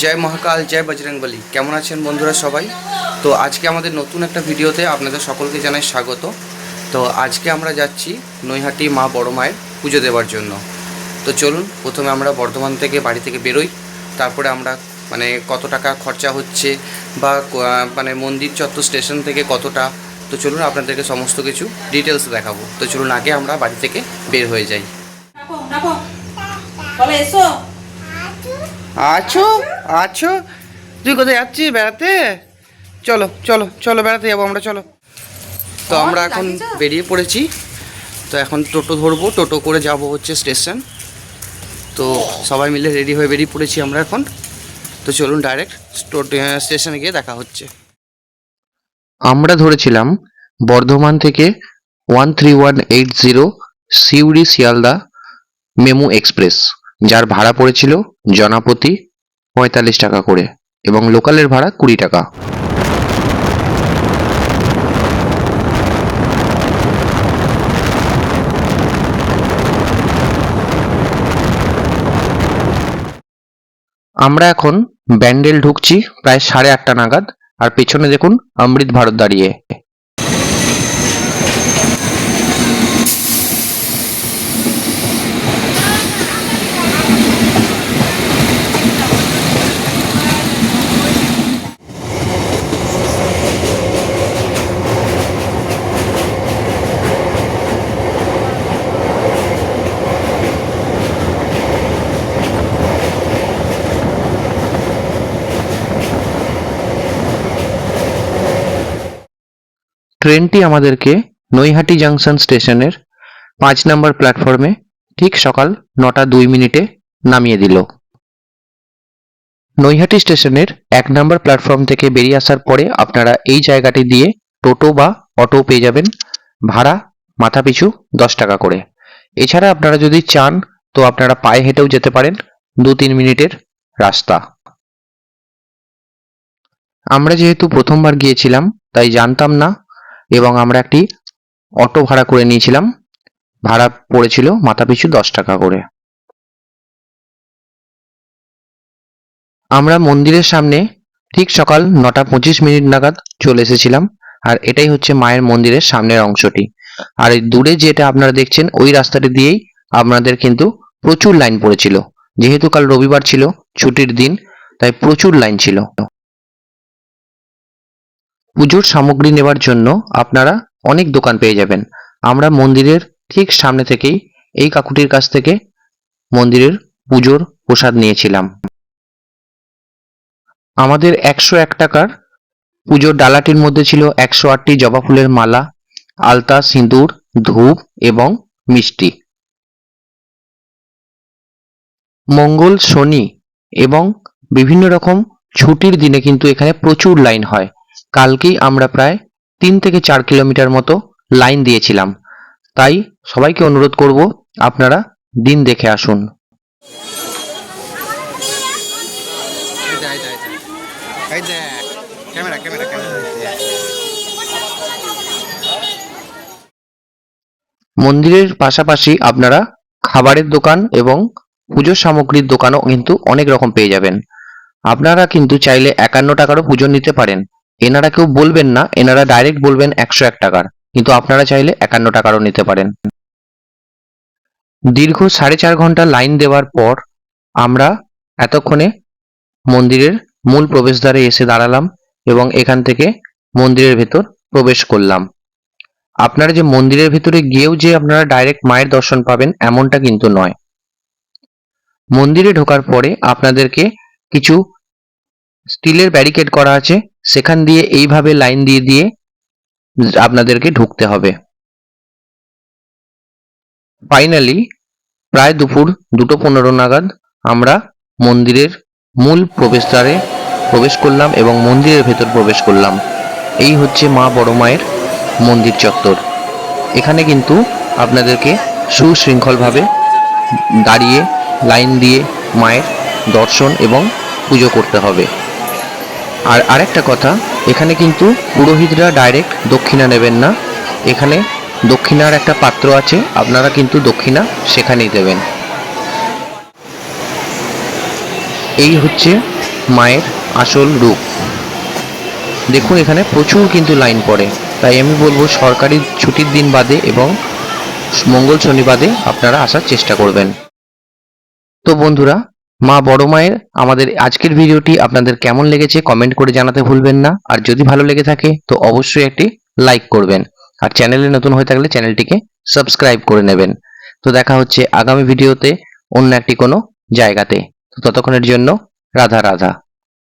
জয় মহাকাল, জয় বজরংবলী। কেমন আছেন বন্ধুরা সবাই? তো আজকে আমাদের নতুন একটা ভিডিওতে আপনাদের সকলকে জানাই স্বাগত। তো আজকে আমরা যাচ্ছি নৈহাটি মা বড় মায়ের পুজো দেওয়ার জন্য। তো চলুন, প্রথমে আমরা বর্ধমান থেকে বাড়ি থেকে বেরোই। তারপরে আমরা মানে কত টাকা খরচা হচ্ছে বা মানে মন্দির চত্বর স্টেশন থেকে কতটা। তো চলুন, আপনাদেরকে সমস্ত কিছু ডিটেলস দেখাবো। তো চলুন, আগে আমরা বাড়ি থেকে বের হয়ে যাই। এসো। আছো? আছো? তুই কোথায় যাচ্ছিস বেড়াতে? চলো চলো চলো বেড়াতে যাব আমরা চলো। তো আমরা এখন বেরিয়ে পড়েছি। তো এখন টোটো ধরবো টোটো করে যাব হচ্ছে স্টেশন। তো সবাই মিলে রেডি হয়ে বেরিয়ে পড়েছি আমরা এখন। তো চলুন ডাইরেক্ট স্টেশনে গিয়ে দেখা হচ্ছে। আমরা ধরেছিলাম বর্ধমান থেকে one three one eight zero Suri Sealdah MEMU express. যার ভাড়া পড়েছিল জনাপতি পঁয়তাল্লিশ টাকা করে এবং লোকালের ভাড়া কুড়ি টাকা। আমরা এখন ব্যান্ডেল ঢুকছি প্রায় সাড়ে আটটা নাগাদ, আর পেছনে দেখুন অমৃত ভারত দাঁড়িয়ে। ট্রেনটি আমাদেরকে নৈহাটি জাংশন স্টেশনের পাঁচ নম্বর প্ল্যাটফর্মে ঠিক সকাল নটা দুই মিনিটে নামিয়ে দিল। নৈহাটি স্টেশনের এক নম্বর প্ল্যাটফর্ম থেকে বেরিয়ে আসার পরে আপনারা এই জায়গাটি দিয়ে টোটো বা অটো পেয়ে যাবেন ভাড়া মাথাপিছু দশ টাকা করে। এছাড়া আপনারা যদি চান তো আপনারা পায়ে হেঁটেও যেতে পারেন দু তিন মিনিটের রাস্তা। আমরা যেহেতু প্রথমবার গিয়েছিলাম তাই জানতাম না এবং আমরা একটি অটো ভাড়া করে নিয়েছিলাম। ভাড়া পড়েছিল মাথাপিছু দশ টাকা করে। আমরা মন্দিরের সামনে ঠিক সকাল নটা পঁচিশ মিনিট নাগাদ চলে এসেছিলাম। আর এটাই হচ্ছে মায়ের মন্দিরের সামনের অংশটি। আর এই দূরে যেটা আপনারা দেখছেন, ওই রাস্তাটি দিয়েই আপনাদের কিন্তু প্রচুর লাইন পড়েছিল। যেহেতু কাল রবিবার ছিল, ছুটির দিন, তাই প্রচুর লাইন ছিল। পুজোর সামগ্রী নেওয়ার জন্য আপনারা অনেক দোকান পেয়ে যাবেন। আমরা মন্দিরের ঠিক সামনে থেকেই এই কাকুটির কাছ থেকে মন্দিরের পুজোর প্রসাদ নিয়েছিলাম। আমাদের একশো এক টাকার পুজোর ডালাটির মধ্যে ছিল একশো আটটি জবা ফুলের মালা, আলতা, সিঁদুর, ধূপ এবং মিষ্টি। মঙ্গল, শনি এবং বিভিন্ন রকম ছুটির দিনে কিন্তু এখানে প্রচুর লাইন হয়। কালকেই আমরা প্রায় তিন থেকে চার কিলোমিটার মতো লাইন দিয়েছিলাম। তাই সবাইকে অনুরোধ করব আপনারা দিন দেখে আসুন। মন্দিরের পাশাপাশি আপনারা খাবারের দোকান এবং পুজোর সামগ্রীর দোকানও কিন্তু অনেক রকম পেয়ে যাবেন। আপনারা কিন্তু চাইলে একান্ন টাকারও পুজো নিতে পারেন। এনারা কেউ বলবেন না, এনারা ডাইরেক্ট বলবেন একশো এক টাকার। কিন্তু আপনারা চাইলে একান্ন টাকারও নিতে পারেন। দীর্ঘ সাড়ে চার ঘণ্টা লাইন দেওয়ার পর আমরা এতক্ষণে মন্দিরের মূল প্রবেশদ্বারে এসে দাঁড়ালাম এবং এখান থেকে মন্দিরের ভেতর প্রবেশ করলাম। আপনারা যে মন্দিরের ভেতরে গিয়েও যে আপনারা ডাইরেক্ট মায়ের দর্শন পাবেন এমনটা কিন্তু নয়। মন্দিরে ঢোকার পরে আপনাদেরকে কিছু স্টিলের ব্যারিকেড করা আছে। সেখান দিয়ে এইভাবে লাইন দিয়ে দিয়ে আপনাদেরকে ঢুকতে হবে। ফাইনালি প্রায় দুপুর দুটো পনেরো নাগাদ আমরা মন্দিরের মূল প্রবেশদ্বারে প্রবেশ করলাম এবং মন্দিরের ভেতর প্রবেশ করলাম। এই হচ্ছে মা বড় মায়ের মন্দির চত্বর। এখানে কিন্তু আপনাদেরকে সুশৃঙ্খলভাবে দাঁড়িয়ে লাইন দিয়ে মায়ের দর্শন এবং পুজো করতে হবে। আর আরেকটা কথা, এখানে কিন্তু পুরোহিতরা ডাইরেক্ট দক্ষিণা নেবেন না। এখানে দক্ষিণার একটা পাত্র আছে, আপনারা কিন্তু দক্ষিণা সেখানেই দেবেন। এই হচ্ছে মায়ের আসল রূপ। দেখুন, এখানে প্রচুর কিন্তু লাইন পড়ে। তাই আমি বলব, সরকারি ছুটির দিন বাদে এবং মঙ্গল শনিবাদে আপনারা আসার চেষ্টা করবেন। তো বন্ধুরা মা বড় মায়ের, আমাদের আজকের ভিডিওটি আপনাদের কেমন লেগেছে কমেন্ট করে জানাতে ভুলবেন না। আর যদি ভালো লেগে থাকে, তো অবশ্যই একটি লাইক করবেন। আর চ্যানেলে নতুন হয়ে থাকলে চ্যানেলটিকে সাবস্ক্রাইব করে নেবেন। তো দেখা হচ্ছে আগামী ভিডিওতে অন্য একটি কোনো জায়গাতে। তো ততক্ষণের জন্য রাধা রাধা।